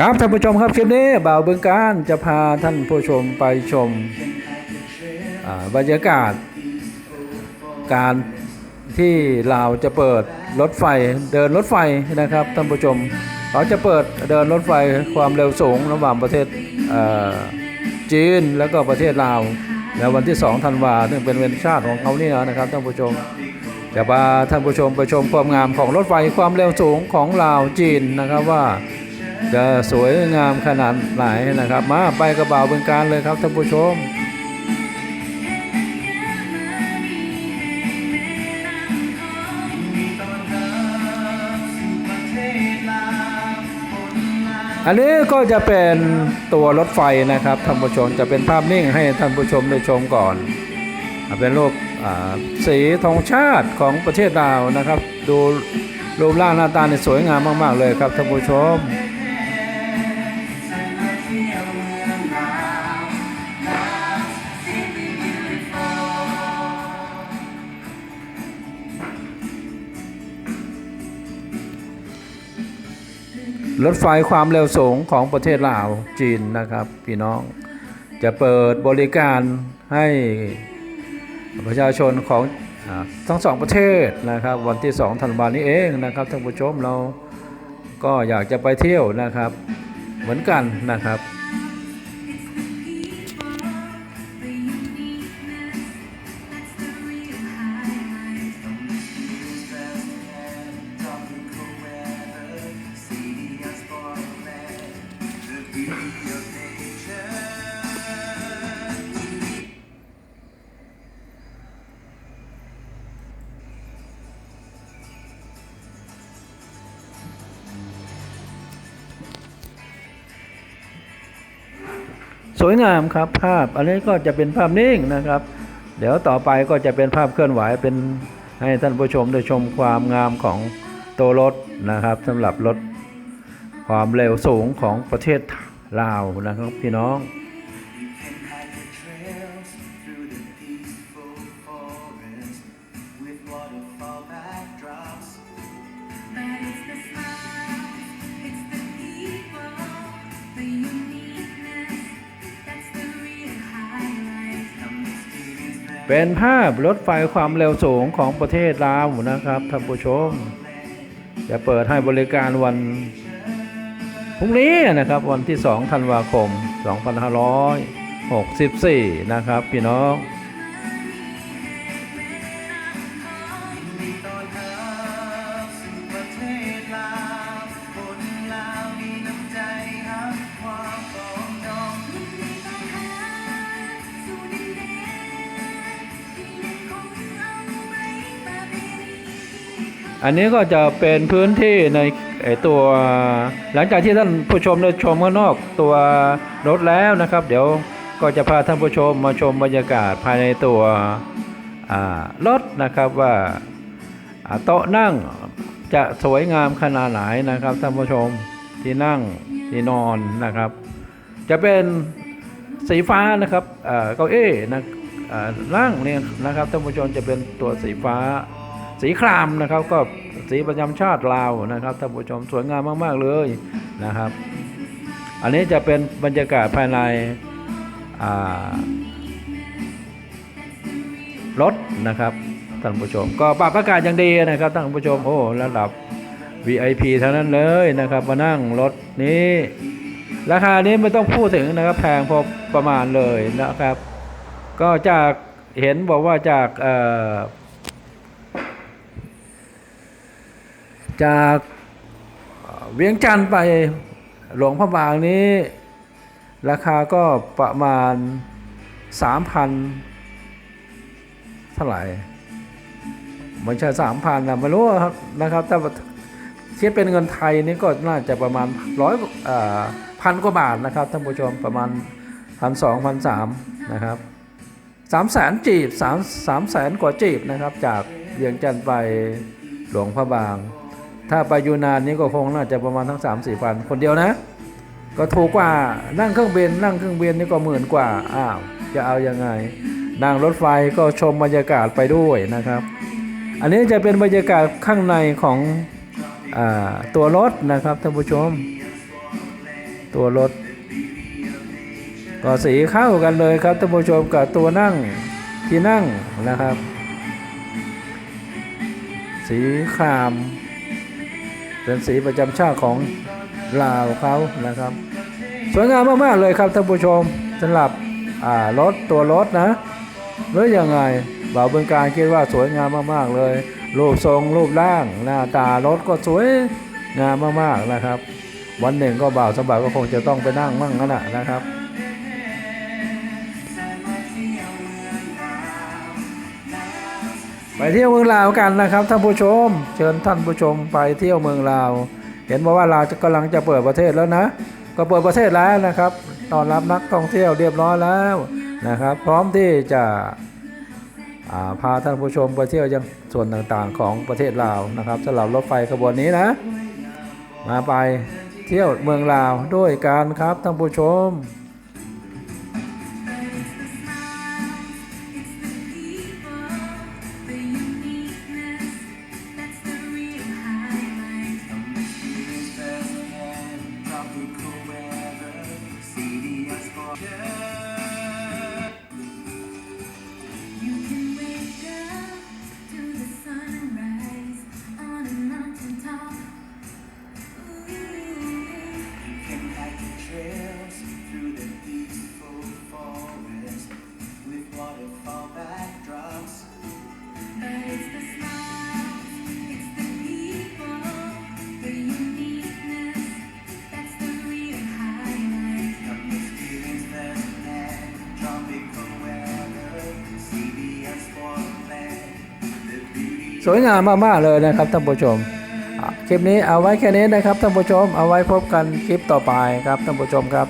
ครับท่านผู้ชมครับคลิปนี้บ่าวเบึงการจะพาท่านผู้ชมไปชมบรรยากาศ การที่เราวจะเปิดรถไฟเดินรถไฟนะครับท่านผู้ชมเขาจะเปิดเดินรถไฟความเร็วสูงระหว่างประเทศจีนแล้วก็ประเทศลาวแล้ววันที่2ธันวาซึ่งเป็นเวนชาติของเขาเนี่ยนะครับท่านผู้ชมจะพาท่านผู้ชมไปชมความงามของรถไฟความเร็วสูงของลาวจีนนะครับว่า จะสวยงามขนาดไหนนะครับ มาไปกระเป๋าเป็นการเลยครับท่านผู้ชมอันนี้ก็จะเป็นตัวรถไฟนะครับท่านผู้ชมจะเป็นภาพนิ่งให้ท่านผู้ชมได้ชมก่อน เป็นรูปสีธงชาติของประเทศลาวนะครับ ดูรูปร่างหน้าตาเนี่ยสวยงามมาก ๆ เลยครับท่านผู้ชม รถไฟความเร็วสูงของประเทศลาวจีนนะครับพี่น้องจะเปิดบริการให้ประชาชนของอทั้งสองประเทศนะครับ วันที่2ธันวานี้เองนะครับท่านผู้ชมเราก็อยากจะไปเที่ยวนะครับ เหมือนกันนะครับ วยงามครับภาพ อันนี้ก็จะเป็นภาพนิ่งนะครับ เดี๋ยวต่อไปก็จะเป็นภาพเคลื่อนไหวเป็นให้ท่านผู้ชมได้ชมความงามของตัวรถนะครับสำหรับรถความเร็วสูงของประเทศลาวนะครับพี่น้อง เป็นภาพรถไฟความเร็วสูงของประเทศลาวนะครับท่านผู้ชม จะเปิดให้บริการวันพรุ่งนี้นะครับวันที่ 2 ธันวาคม 2564 นะครับ พี่น้อง อันนี้ก็จะเป็นพื้นที่ในตัวหลังจากที่ท่านผู้ชมได้ชมข้างนอกตัวรถแล้วนะครับ เดี๋ยวก็จะพาท่านผู้ชมมาชมบรรยากาศภายในตัวรถนะครับว่าโต๊ะนั่งจะสวยงามขนาดไหนนะครับท่านผู้ชมที่นั่งที่นอนนะครับ จะเป็นสีฟ้านะครับเก้าอี้นะนั่งเนี่ยนะครับท่านผู้ชมจะเป็นตัวสีฟ้า สีครามนะครับก็สีประจำชาติลาวนะครับท่านผู้ชมสวยงามมาก ๆ เลยนะครับ อันนี้จะเป็นบรรยากาศภายในรถนะครับท่านผู้ชม ก็ปรับอากาศอย่างดีนะครับท่านผู้ชมโอ้ระดับ VIP เท่านั้นเลยนะครับ มานั่งรถนี้ ราคานี้ไม่ต้องพูดถึงนะครับแพงพอประมาณเลยนะครับ ก็จากเห็นบอกว่าจากเอ่อ จากเวียงจันทร์ไปหลวงพระบางนี้ ราคาก็ประมาณสามพันเท่าไหร่ไม่ใช่สามพันนะไม่รู้ครับนะครับแต่คิดเป็นเงินไทยนี่ก็น่าจะประมาณร้อยพันกว่าบาทนะครับท่านผู้ชมประมาณพันสองพันสามนะครับสามแสนจีบสามสามแสนกว่าจีบนะครับ จากเวียงจันทร์ไปหลวงพระบาง ถ้าไปยูนานนี้ก็คงน่าจะประมาณทั้งสามสี่พันคนเดียวนะ ก็ถูกกว่านั่งเครื่องบินนั่งเครื่องบินนี่ก็หมื่นกว่าอ้าวจะเอายังไงนั่งรถไฟก็ชมบรรยากาศไปด้วยนะครับ อันนี้จะเป็นบรรยากาศข้างในของอตัวรถนะครับท่านผู้ชม ตัวรถก็สีเข้ากันเลยครับท่านผู้ชมกับตัวนั่งที่นั่งนะครับ สีคราม เป็นสีประจำชาติของลาวเขานะครับ สวยงามมากๆเลยครับท่านผู้ชมสำหรับรถตัวรถนะหรือยังไงบ่าวเบืองการคิดว่าสวยงามมากๆเลย รูปทรงรูปร่างหน้าตารถก็สวยงามมากๆนะครับ วันหนึ่งก็บ่าวสบายก็คงจะต้องไปนั่งมั่งนั่นแหละนะครับ ไปเที่ยวเมืองลาวกันนะครับท่านผู้ชม เชิญท่านผู้ชมไปเที่ยวเมืองลาว เห็นบอกว่าลาวกำลังจะเปิดประเทศแล้วนะ ก็เปิดประเทศแล้วนะครับต้อนรับนักท่องเที่ยวเรียบร้อยแล้วนะครับ พร้อมที่จะาพาท่านผู้ชมไปเที่ยวยังส่วนต่างๆของประเทศลาวนะครับสำหรับรถไฟขบวนนี้นะ มาไปเที่ยวเมืองลาวด้วยกันครับท่านผู้ชม Yeah. สวยงามมากๆเลยนะครับท่านผู้ชม คลิปนี้เอาไว้แค่นี้นะครับท่านผู้ชม เอาไว้พบกันคลิปต่อไปครับท่านผู้ชมครับ